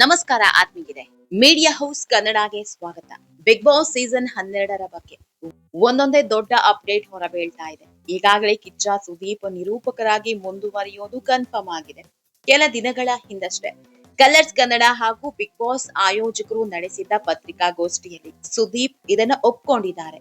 ನಮಸ್ಕಾರ ಆತ್ಮೀಗಿದೆ media house ಕನ್ನಡಗೆ ಸ್ವಾಗತ. Big boss season ಹನ್ನೆರಡರ ಬಗ್ಗೆ. ಒಂದೊಂದೇ ದೊಡ್ಡ ಅಪ್ಡೇಟ್ ಹೊರಬೀಳ್ತಾ ಇದೆ. ಈಗಾಗಲೇ ಕಿಚ್ಚ, ಸುದೀಪ್ ನಿರೂಪಕರಾಗಿ ಮುಂದುವರಿಯೋದು ಕನ್ಫರ್ಮ್ ಆಗಿದೆ. ಕೆಲ ದಿನಗಳ ಹಿಂದಷ್ಟೇ. ಕಲರ್ಸ್ ಕನ್ನಡ ಹಾಗೂ ಬಿಗ್ ಬಾಸ್ ಆಯೋಜಕರು ನಡೆಸಿದ್ದ ಪತ್ರಿಕಾಗೋಷ್ಠಿಯಲ್ಲಿ ಸುದೀಪ್ ಇದನ್ನ ಒಪ್ಕೊಂಡಿದ್ದಾರೆ.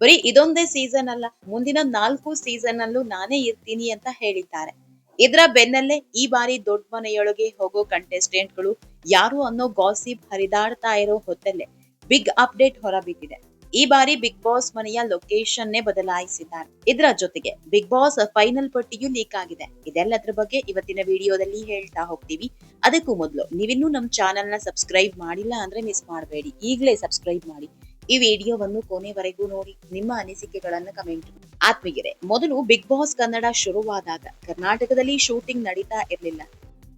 ಬರೀ ಇದೊಂದೇ ಸೀಸನ್ ಅಲ್ಲ, ಮುಂದಿನ ನಾಲ್ಕು ಸೀಸನ್ ಅಲ್ಲೂ ನಾನೇ ಇರ್ತೀನಿ ಅಂತ ಹೇಳಿದ್ದಾರೆ. ಇದರ ಬೆನ್ನಲ್ಲೇ ಈ ಬಾರಿ ದೊಡ್ಡ ಮನೆಯೊಳಗೆ ಹೋಗೋ ಕಂಟೆಸ್ಟೆಂಟ್ಗಳು ಯಾರು ಅನ್ನೋ ಗಾಸಿಪ್ ಹರಿದಾಡ್ತಾ ಇರೋ ಹೊತ್ತಲ್ಲೇ ಬಿಗ್ ಅಪ್ಡೇಟ್ ಹೊರಬಿದ್ದಿದೆ. ಈ ಬಾರಿ ಬಿಗ್ ಬಾಸ್ ಮನೆಯ ಲೊಕೇಶನ್ ನೇ ಬದಲಾಯಿಸಿದ್ದಾರೆ. ಇದರ ಜೊತೆಗೆ ಬಿಗ್ ಬಾಸ್ ಫೈನಲ್ ಪಟ್ಟಿಯೂ ಲೀಕ್ ಆಗಿದೆ. ಇದೆಲ್ಲದರ ಬಗ್ಗೆ ಇವತ್ತಿನ ವಿಡಿಯೋದಲ್ಲಿ ಹೇಳ್ತಾ ಹೋಗ್ತೀವಿ. ಅದಕ್ಕೂ ಮೊದಲು ನೀವಿನ್ನೂ ನಮ್ಮ ಚಾನೆಲ್ನ ಸಬ್ಸ್ಕ್ರೈಬ್ ಮಾಡಿಲ್ಲ ಅಂದ್ರೆ ಮಿಸ್ ಮಾಡಬೇಡಿ. ಈಗಲೇ ಸಬ್ಸ್ಕ್ರೈಬ್ ಮಾಡಿ. ಈ ವಿಡಿಯೋವನ್ನು ಕೊನೆವರೆಗೂ ನೋಡಿ. ನಿಮ್ಮ ಅನಿಸಿಕೆಗಳನ್ನು ಕಮೆಂಟ್ ಆತ್ಮೀಯರೇ, ಮೊದಲು ಬಿಗ್ ಬಾಸ್ ಕನ್ನಡ ಶುರುವಾದಾಗ ಕರ್ನಾಟಕದಲ್ಲಿ ಶೂಟಿಂಗ್ ನಡೀತಾ ಇರಲಿಲ್ಲ.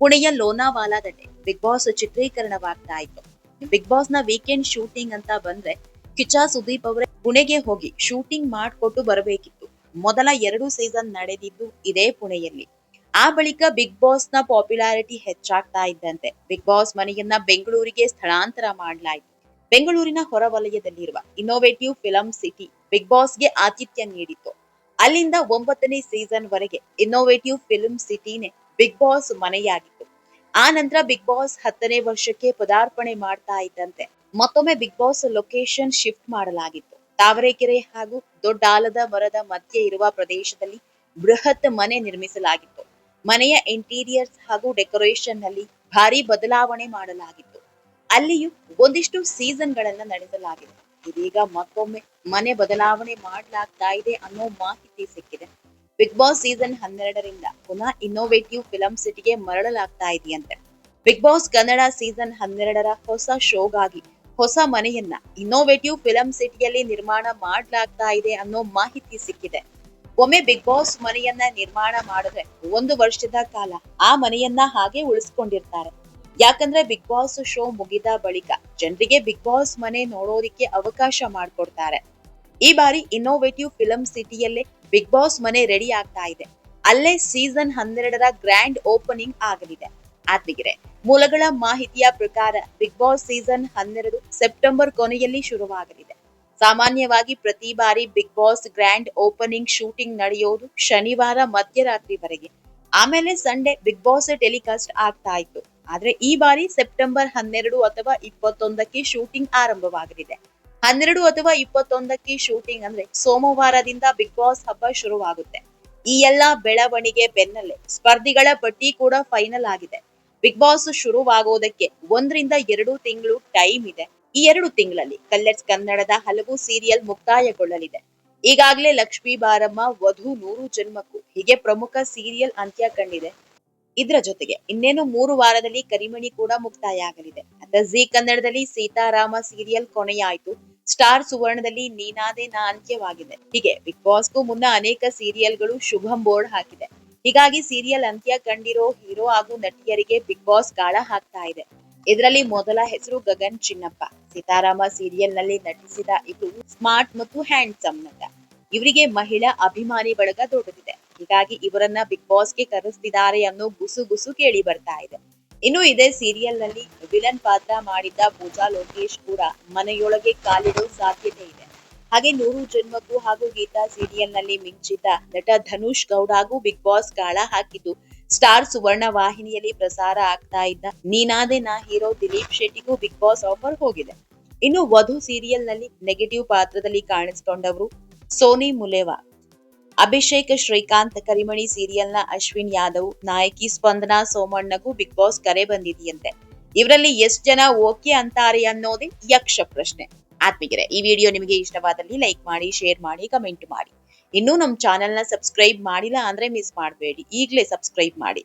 ಪುಣೆಯ ಲೋನಾವಾಲಾದಲ್ಲಿ ಬಿಗ್ ಬಾಸ್ ಚಿತ್ರೀಕರಣವಾಗ್ತಾ ಇತ್ತು ಬಿಗ್ ಬಾಸ್ನ ವೀಕೆಂಡ್ ಶೂಟಿಂಗ್ ಅಂತ ಬಂದ್ರೆ ಕಿಚಾ ಸುದೀಪ್ ಅವರೇ ಪುಣೆಗೆ ಹೋಗಿ ಶೂಟಿಂಗ್ ಮಾಡಿಕೊಟ್ಟು ಬರಬೇಕಿತ್ತು. ಮೊದಲ ಎರಡು ಸೀಸನ್ ನಡೆದಿದ್ದು ಇದೇ ಪುಣೆಯಲ್ಲಿ. ಆ ಬಳಿಕ ಬಿಗ್ ಬಾಸ್ನ ಪಾಪ್ಯುಲಾರಿಟಿ ಹೆಚ್ಚಾಗ್ತಾ ಇದ್ದಂತೆ ಬಿಗ್ ಬಾಸ್ ಮನೆಯನ್ನ ಬೆಂಗಳೂರಿಗೆ ಸ್ಥಳಾಂತರ ಮಾಡಲಾಯಿತು. ಬೆಂಗಳೂರಿನ ಹೊರವಲಯದಲ್ಲಿರುವ ಇನ್ನೋವೇಟಿವ್ ಫಿಲಂ ಸಿಟಿ ಬಿಗ್ ಬಾಸ್ಗೆ ಆತಿಥ್ಯ ನೀಡಿತ್ತು. ಅಲ್ಲಿಂದ ಒಂಬತ್ತನೇ ಸೀಸನ್ ವರೆಗೆ ಇನ್ನೋವೇಟಿವ್ ಫಿಲಂ ಸಿಟಿನೇ ಬಿಗ್ ಬಾಸ್ ಮನೆಯಾಗಿತ್ತು. ಆ ನಂತರ ಬಿಗ್ ಬಾಸ್ ಹತ್ತನೇ ವರ್ಷಕ್ಕೆ ಪದಾರ್ಪಣೆ ಮಾಡ್ತಾ ಇದ್ದಂತೆ. ಮತ್ತೊಮ್ಮೆ ಬಿಗ್ ಬಾಸ್ ಲೊಕೇಶನ್ ಶಿಫ್ಟ್ ಮಾಡಲಾಗಿತ್ತು. ತಾವರೆಕೆರೆ ಹಾಗೂ ದೊಡ್ಡ ಆಲದ ಮರದ ಮಧ್ಯೆ ಇರುವ ಪ್ರದೇಶದಲ್ಲಿ ಬೃಹತ್ ಮನೆ ನಿರ್ಮಿಸಲಾಗಿತ್ತು. ಮನೆಯ ಇಂಟೀರಿಯರ್ಸ್ ಹಾಗೂ ಡೆಕೋರೇಷನ್ನಲ್ಲಿ ಭಾರಿ ಬದಲಾವಣೆ ಮಾಡಲಾಗಿತ್ತು. ಅಲ್ಲಿಯೂ ಒಂದಿಷ್ಟು ಸೀಸನ್ ಗಳನ್ನ ನಡೆಸಲಾಗಿದೆ. ಇದೀಗ ಮತ್ತೊಮ್ಮೆ ಮನೆ ಬದಲಾವಣೆ ಮಾಡಲಾಗ್ತಾ ಇದೆ ಅನ್ನೋ ಮಾಹಿತಿ ಸಿಕ್ಕಿದೆ. ಬಿಗ್ ಬಾಸ್ ಸೀಸನ್ ಹನ್ನೆರಡರಿಂದ ಪುನಃ ಇನ್ನೋವೇಟಿವ್ ಫಿಲಂ ಸಿಟಿಗೆ ಮರಳಲಾಗ್ತಾ ಇದೆಯಂತೆ. ಬಿಗ್ ಬಾಸ್ ಕನ್ನಡ ಸೀಸನ್ ಹನ್ನೆರಡರ ಹೊಸ ಶೋಗಾಗಿ ಹೊಸ ಮನೆಯನ್ನ ಇನ್ನೋವೇಟಿವ್ ಫಿಲಂ ಸಿಟಿಯಲ್ಲಿ ನಿರ್ಮಾಣ ಮಾಡಲಾಗ್ತಾ ಇದೆ ಅನ್ನೋ ಮಾಹಿತಿ ಸಿಕ್ಕಿದೆ. ಒಮ್ಮೆ ಬಿಗ್ ಬಾಸ್ ಮನೆಯನ್ನ ನಿರ್ಮಾಣ ಮಾಡಿದ್ರೆ ಒಂದು ವರ್ಷದ ಕಾಲ ಆ ಮನೆಯನ್ನ ಹಾಗೆ ಉಳಿಸ್ಕೊಂಡಿರ್ತಾರೆ. ಯಾಕಂದ್ರೆ ಬಿಗ್ ಬಾಸ್ ಶೋ ಮುಗಿದ ಬಳಿಕ ಜನರಿಗೆ ಬಿಗ್ ಬಾಸ್ ಮನೆ ನೋಡೋದಿಕ್ಕೆ ಅವಕಾಶ ಮಾಡಿಕೊಡ್ತಾರೆ. ಈ ಬಾರಿ ಇನ್ನೋವೇಟಿವ್ ಫಿಲಂ ಸಿಟಿಯಲ್ಲೇ ಬಿಗ್ ಬಾಸ್ ಮನೆ ರೆಡಿ ಆಗ್ತಾ ಇದೆ. ಅಲ್ಲೇ ಸೀಸನ್ ಹನ್ನೆರಡರ ಗ್ರ್ಯಾಂಡ್ ಓಪನಿಂಗ್ ಆಗಲಿದೆ. ಆತ್ಮಿಗೆರೆ ಮೂಲಗಳ ಮಾಹಿತಿಯ ಪ್ರಕಾರ ಬಿಗ್ ಬಾಸ್ ಸೀಸನ್ ಹನ್ನೆರಡು ಸೆಪ್ಟೆಂಬರ್ ಕೊನೆಯಲ್ಲಿ ಶುರುವಾಗಲಿದೆ. ಸಾಮಾನ್ಯವಾಗಿ ಪ್ರತಿ ಬಾರಿ big boss grand opening shooting ನಡೆಯೋದು ಶನಿವಾರ ಮಧ್ಯರಾತ್ರಿವರೆಗೆ. ಆಮೇಲೆ ಸಂಡೇ ಬಿಗ್ ಬಾಸ್ ಟೆಲಿಕಾಸ್ಟ್ ಆಗ್ತಾ ಇತ್ತು. ಆದ್ರೆ ಈ ಬಾರಿ ಸೆಪ್ಟೆಂಬರ್ ಹನ್ನೆರಡು ಅಥವಾ ಇಪ್ಪತ್ತೊಂದಕ್ಕೆ ಶೂಟಿಂಗ್ ಆರಂಭವಾಗಲಿದೆ. ಹನ್ನೆರಡು ಅಥವಾ ಇಪ್ಪತ್ತೊಂದಕ್ಕೆ ಶೂಟಿಂಗ್ ಅಂದ್ರೆ ಸೋಮವಾರದಿಂದ ಬಿಗ್ ಬಾಸ್ ಹಬ್ಬ ಶುರುವಾಗುತ್ತೆ. ಈ ಎಲ್ಲಾ ಬೆಳವಣಿಗೆ ಬೆನ್ನಲ್ಲೇ ಸ್ಪರ್ಧಿಗಳ ಪಟ್ಟಿ ಕೂಡ ಫೈನಲ್ ಆಗಿದೆ. ಬಿಗ್ ಬಾಸ್ ಶುರುವಾಗೋದಕ್ಕೆ ಒಂದರಿಂದ ಎರಡು ತಿಂಗಳು ಟೈಮ್ ಇದೆ. ಈ ಎರಡು ತಿಂಗಳಲ್ಲಿ ಕಲ್ಲರ್ಸ್ ಕನ್ನಡದ ಹಲವು ಸೀರಿಯಲ್ ಮುಕ್ತಾಯಗೊಳ್ಳಲಿದೆ. ಈಗಾಗಲೇ ಲಕ್ಷ್ಮೀ ಬಾರಮ್ಮ, ವಧು ನೂರು ಜನ್ಮಕ್ಕೂ ಹೀಗೆ ಪ್ರಮುಖ ಸೀರಿಯಲ್ ಅಂತ್ಯ ಕಂಡಿದೆ. ಇದರ ಜೊತೆಗೆ ಇನ್ನೇನು ಮೂರು ವಾರದಲ್ಲಿ ಕರಿಮಣಿ ಕೂಡ ಮುಕ್ತಾಯ ಆಗಲಿದೆ. ಅಂದ್ರೆ ಜಿ ಕನ್ನಡದಲ್ಲಿ ಸೀತಾರಾಮ ಸೀರಿಯಲ್ ಕೊನೆಯಾಯಿತು. ಸ್ಟಾರ್ ಸುವರ್ಣದಲ್ಲಿ ನೀನಾದೇ ನಾ ಅಂತ್ಯವಾಗಿದೆ. ಹೀಗೆ ಬಿಗ್ ಬಾಸ್ಗೂ ಮುನ್ನ ಅನೇಕ ಸೀರಿಯಲ್ಗಳು ಶುಭಂ ಬೋರ್ಡ್ ಹಾಕಿದೆ. ಹೀಗಾಗಿ ಸೀರಿಯಲ್ ಅಂತ್ಯ ಕಂಡಿರೋ ಹೀರೋ ಹಾಗೂ ನಟಿಯರಿಗೆ ಬಿಗ್ ಬಾಸ್ ಗಾಳ ಹಾಕ್ತಾ ಇದೆ. ಇದರಲ್ಲಿ ಮೊದಲ ಹೆಸರು ಗಗನ್ ಚಿನ್ನಪ್ಪ. ಸೀತಾರಾಮ ಸೀರಿಯಲ್ನಲ್ಲಿ ನಟಿಸಿದ ಇವರು ಸ್ಮಾರ್ಟ್ ಮತ್ತು ಹ್ಯಾಂಡ್ಸಮ್ ನಟ. ಇವರಿಗೆ ಮಹಿಳಾ ಅಭಿಮಾನಿ ಬಳಗ ದೊಡ್ಡದಿದೆ. ಹೀಗಾಗಿ ಇವರನ್ನ ಬಿಗ್ ಬಾಸ್ಗೆ ಕರೆಸ್ತಿದ್ದಾರೆ ಅನ್ನೋ ಗುಸು ಗುಸು ಕೇಳಿ ಬರ್ತಾ ಇದೆ. ಇನ್ನು ಇದೇ ಸೀರಿಯಲ್ನಲ್ಲಿ ವಿಲನ್ ಪಾತ್ರ ಮಾಡಿದ್ದ ಪೂಜಾ ಲೋಕೇಶ್ ಕೂಡ ಮನೆಯೊಳಗೆ ಕಾಲಿಡೋ ಸಾಧ್ಯತೆ ಇದೆ. ಹಾಗೆ ನೂರು ಜನ್ಮಕ್ಕೂ ಹಾಗೂ ಗೀತಾ ಸೀರಿಯಲ್ನಲ್ಲಿ ಮಿಂಚಿದ್ದ ನಟ ಧನುಷ್ ಹಾಗೂ ಬಿಗ್ ಬಾಸ್ ಗಾಳ ಹಾಕಿದ್ದು ಸ್ಟಾರ್ ಸುವರ್ಣ ವಾಹಿನಿಯಲ್ಲಿ ಪ್ರಸಾರ ಆಗ್ತಾ ಇದ್ದ ನೀನಾದೆ ನಾ ಹೀರೋ ದಿಲೀಪ್ ಶೆಟ್ಟಿಗೂ ಬಿಗ್ ಬಾಸ್ ಆಫರ್ ಹೋಗಿದೆ. ಇನ್ನು ವಧು ಸೀರಿಯಲ್ನಲ್ಲಿ ನೆಗೆಟಿವ್ ಪಾತ್ರದಲ್ಲಿ ಕಾಣಿಸಿಕೊಂಡವರು ಸೋನಿ ಮುಲೇವಾ. ಅಭಿಷೇಕ್, ಶ್ರೀಕಾಂತ್, ಕರಿಮಣಿ, ಸೀರಿಯಲ್ನ ಅಶ್ವಿನ್ ಯಾದವ್, ನಾಯಕಿ ಸ್ಪಂದನಾ ಸೋಮಣ್ಣಗೂ ಬಿಗ್ ಬಾಸ್ ಕರೆ ಬಂದಿದೆಯಂತೆ. ಇವರಲ್ಲಿ ಎಷ್ಟ್ ಜನ ಓಕೆ ಅಂತಾರೆ ಅನ್ನೋದೇ ಯಕ್ಷ ಪ್ರಶ್ನೆ. ಆತ್ಮಿಗೆರೆ ಈ ವಿಡಿಯೋ ನಿಮಗೆ ಇಷ್ಟವಾದಲ್ಲಿ ಲೈಕ್ ಮಾಡಿ, ಶೇರ್ ಮಾಡಿ, ಕಮೆಂಟ್ ಮಾಡಿ. ಇನ್ನೂ ನಮ್ಮ ಚಾನೆಲ್ನ ಸಬ್ಸ್ಕ್ರೈಬ್ ಮಾಡಿಲ್ಲ ಅಂದ್ರೆ ಮಿಸ್ ಮಾಡಬೇಡಿ. ಈಗಲೇ ಸಬ್ಸ್ಕ್ರೈಬ್ ಮಾಡಿ.